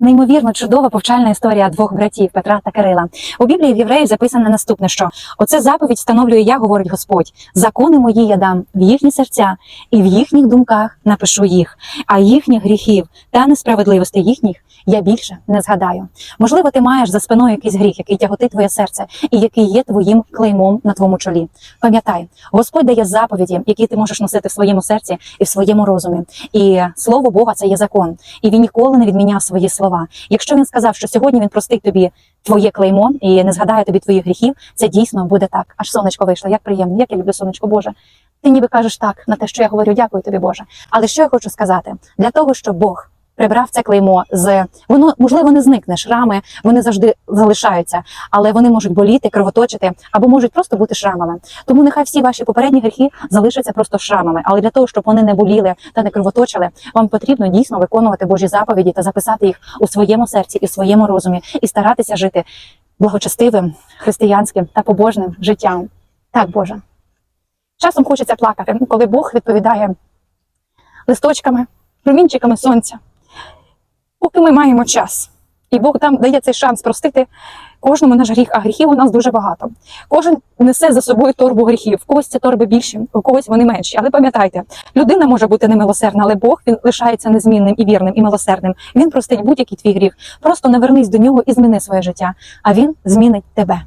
Неймовірно чудова повчальна історія двох братів Петра та Кирила. У Біблії в євреїв записано наступне: що оце заповідь встановлює я, говорить Господь. Закони мої я дам в їхні серця, і в їхніх думках напишу їх, а їхніх гріхів та несправедливостей їхніх я більше не згадаю. Можливо, ти маєш за спиною якийсь гріх, який тяготить твоє серце, і який є твоїм клеймом на твоєму чолі. Пам'ятай, Господь дає заповіді, які ти можеш носити в своєму серці і в своєму розумі. І слово Бога це є закон, і він ніколи не відміняв свої слова. Якщо він сказав, що сьогодні він простить тобі твоє клеймо і не згадає тобі твоїх гріхів, це дійсно буде так. Аж сонечко вийшло. Як приємно, як я люблю сонечко Боже. Ти ніби кажеш так на те, що я говорю, дякую тобі, Боже. Але що я хочу сказати? Для того, щоб Бог прибрав це клеймо з воно можливо не зникне. Шрами вони завжди залишаються, але вони можуть боліти, кровоточити або можуть просто бути шрамами. Тому нехай всі ваші попередні гріхи залишаться просто шрамами. Але для того, щоб вони не боліли та не кровоточили, вам потрібно дійсно виконувати Божі заповіді та записати їх у своєму серці і в своєму розумі, і старатися жити благочестивим, християнським та побожним життям. Так, Боже. Часом хочеться плакати, коли Бог відповідає листочками, промінчиками сонця. Поки ми маємо час, і Бог там дає цей шанс простити кожному наш гріх, а гріхів у нас дуже багато. Кожен несе за собою торбу гріхів. В когось ці торби більші, у когось вони менші. Але пам'ятайте, людина може бути немилосердна, але Бог він лишається незмінним і вірним, і милосердним. Він простить будь-який твій гріх. Просто навернись до нього і зміни своє життя, а він змінить тебе.